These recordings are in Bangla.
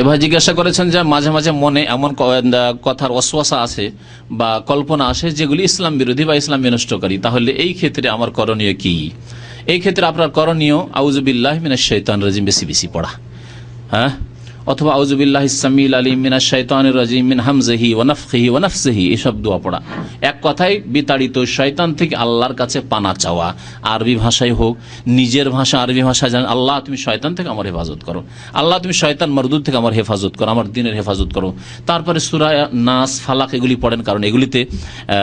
এবার জিজ্ঞাসা করেছেন যে মাঝে মাঝে মনে এমন কথার অশ্বাসা আছে বা কল্পনা আসে যেগুলি ইসলাম বিরোধী বা ইসলাম বিনষ্টকারী। তাহলে এই ক্ষেত্রে আমার করণীয় কি? এই ক্ষেত্রে আপনার করণীয় আউজুবিল্লাহ মিনা শৈতান রাজিম, বেশি বেশি পড়া। হ্যাঁ? অথবা আউজুবিল্লাহ ইসামিল আলী মিনা শৈতান রাজিম মিন হামজহি ওয়ানফহি ওয়ানফসহি এসব দোয়া পড়া। এক কথায়, বিতাড়িত শয়তান থেকে আল্লাহর কাছে পানা চাওয়া। আরবি ভাষায় হোক, নিজের ভাষা, আরবি ভাষায় জানেন, আল্লাহ তুমি শয়তান থেকে আমার হেফাজত করো। আল্লাহ তুমি শয়তান মরদুদ থেকে আমার হেফাজত করো, আমার দিনের হেফাজত করো। তারপরে সুরা নাস, ফালাক, এগুলি পড়েন, কারণ এগুলিতে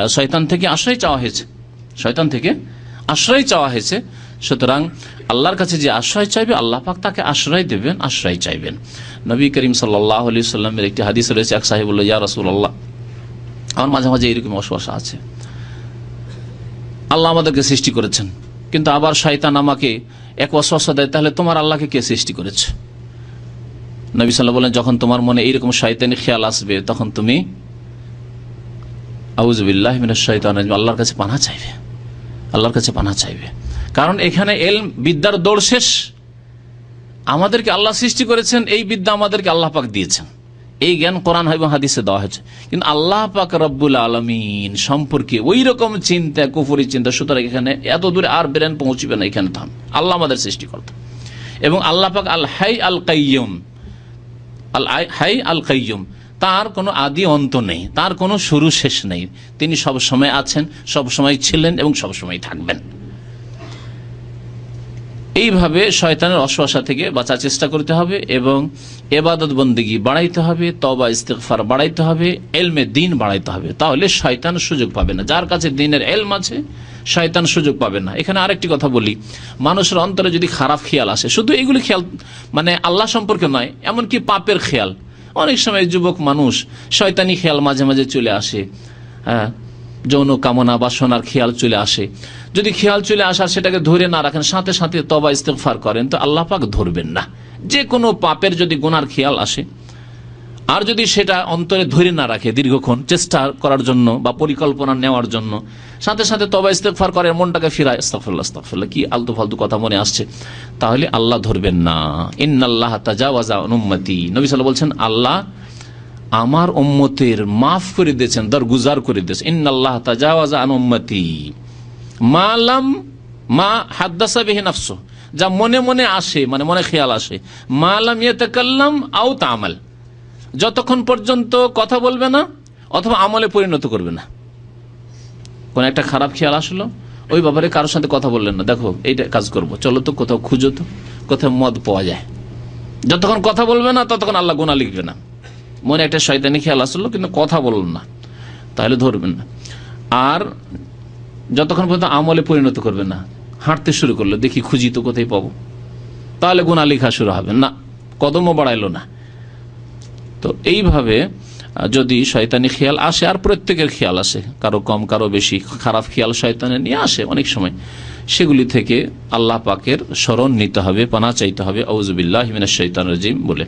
শয়তান থেকে আশ্রয় চাওয়া হয়েছে। শয়তান থেকে আশ্রয় চাওয়া হয়েছে। সুতরাং আল্লাহর কাছে যে আশ্রয় চাইবে, আল্লাহ পাক তাকে আশ্রয় দেবেন, আশ্রয় চাইবেন। নবী করিম সাল্লাহ আলি সাল্লামের একটি হাদিস রয়েছে, এক সাহেবুল্লাহ, ইয়া রসুল্লাহ আমার মাঝে মাঝে এরকম অশ্বাসা আছে। আল্লাহ আমাদেরকে সৃষ্টি করেছেন, কিন্তু আবার শয়তান আমাকে এক অশ্বাসা দেয়, তাহলে তোমার আল্লাহকে কে সৃষ্টি করেছে? নবী সাল্লাহ বলেন, যখন তোমার মনে এইরকম শয়তানি খেয়াল আসবে, তখন তুমি আউজবিল্লাহ শৈতান আল্লাহর কাছে পানা চাইবে। আল্লাহর কাছে পানা চাইবে। কারণ এখানে এল বিদ্যার দৌড় শেষ। আমাদেরকে আল্লাহ সৃষ্টি করেছেন, এই বিদ্যা আমাদেরকে আল্লাহ পাক দিয়েছেন। এই জ্ঞান কোরআন এবং হাদিসে দেওয়া হয়েছে। কিন্তু আল্লাহ পাক রব্বুল আলমিন সম্পর্কে ওই রকম চিন্তা, কুফুরি চিন্তা, সুতরাং এখানে এত দূরে আর ব্রেন পৌঁছবে না, এখানে থাম। আল্লাহ আমাদের সৃষ্টিকর্তা এবং আল্লাহ পাক আল হাই আল কাইয়ুম, আল হাই আল কাইয়ুম, তার কোনো আদি অন্ত নেই, তার কোনো শুরু শেষ নেই। তিনি সব সময় আছেন সব সময় ছিলেন এবং সব সময় থাকবেন। এইভাবে শয়তানের অশ্বাসা থেকে বাঁচার চেষ্টা করতে হবে এবং এবাদত বন্দিগি বাড়াইতে হবে তবা ইস্তেকফার বাড়াইতে হবে, এলমে দিন বাড়াইতে হবে। তাহলে শয়তান সুযোগ পাবে না। যার কাছে দিনের এলম আছে, শয়তান সুযোগ পাবে না। এখানে আরেকটি কথা বলি। মানুষের অন্তরে যদি খারাপ খেয়াল আসে, শুধু এগুলি খেয়াল মানে আল্লাহ সম্পর্কে নয়, এমনকি পাপের খেয়াল। অনেক সময় যুবক মানুষ শয়তানি খেয়াল মাঝে মাঝে চলে আসে হ্যাঁ যৌন কামনা বাসনার খেয়াল চলে আসে। যদি খেয়াল চলে আসার সেটাকে ধরে না রাখেন, সাথে সাথে তবা ইস্তেফার করেন, তো আল্লাহ পাক ধরবেন না। যে কোনো পাপের যদি গোনার খেয়াল আসে, আর যদি সেটা অন্তরে ধরে না রাখে দীর্ঘক্ষণ, চেষ্টা করার জন্য বা পরিকল্পনা নেওয়ার জন্য, সাথে সাথে তবা ইস্তেফার করে মনটাকে ফিরায় ইস্তফুল্লাহ ইস্তফুল্লাহ কি আলতু ফালতু কথা মনে আসছে, তাহলে আল্লাহ ধরবেন না। ইন্নাল্লাহ তাজাওয়াজা অনুমতি নবী সাল্লাহ বলছেন, আল্লাহ আমার উম্মতের মাফ করে দিয়েছেন দর গুজার করে দিয়েছেন। ইন্নাল্লাহ তাজাওয়াজা আন উম্মতি মালাম মা হাদ্দাসা বিহি যা মনে মনে আসে মানে মনে খেয়াল আসে। মালাম ইয়াতাকাল্লাম আও তামাল যতক্ষণ পর্যন্ত কথা বলবে না, অথবা আমলে পরিণত করবে না। কোন একটা খারাপ খেয়াল আসলো, ওই ব্যাপারে কারোর সাথে কথা বললেন না। দেখো, এইটা কাজ করব। চলো তো, কোথাও খুঁজো তো, কোথাও মদ পাওয়া যায়। যতক্ষণ কথা বলবে না, ততক্ষণ আল্লাহ গোনা লিখবে না। মনে একটা শয়তানি খেয়াল আসলো, কিন্তু কথা বলল না। তাহলে ধরবেন না। আর যতক্ষণ পর্যন্ত আমলে পরিণত করবে না, হাঁটতে শুরু করল, দেখি খুঁজি তো কোথায় পাবো। তাহলে গুণা লেখা শুরু হবে। না, কদমও বাড়াইলো না। তো এইভাবে যদি শয়তানি খেয়াল আসে, আর প্রত্যেকের খেয়াল আসে, কারও কম, কারও বেশি, খারাপ খেয়াল শয়তানে নিয়ে আসে অনেক সময়, সেগুলি থেকে আল্লাহ পাকের স্মরণ নিতে হবে, পানা চাইতে হবে। আউজবিল্লাহ হিমিনা শৈতান রাজিম বলে।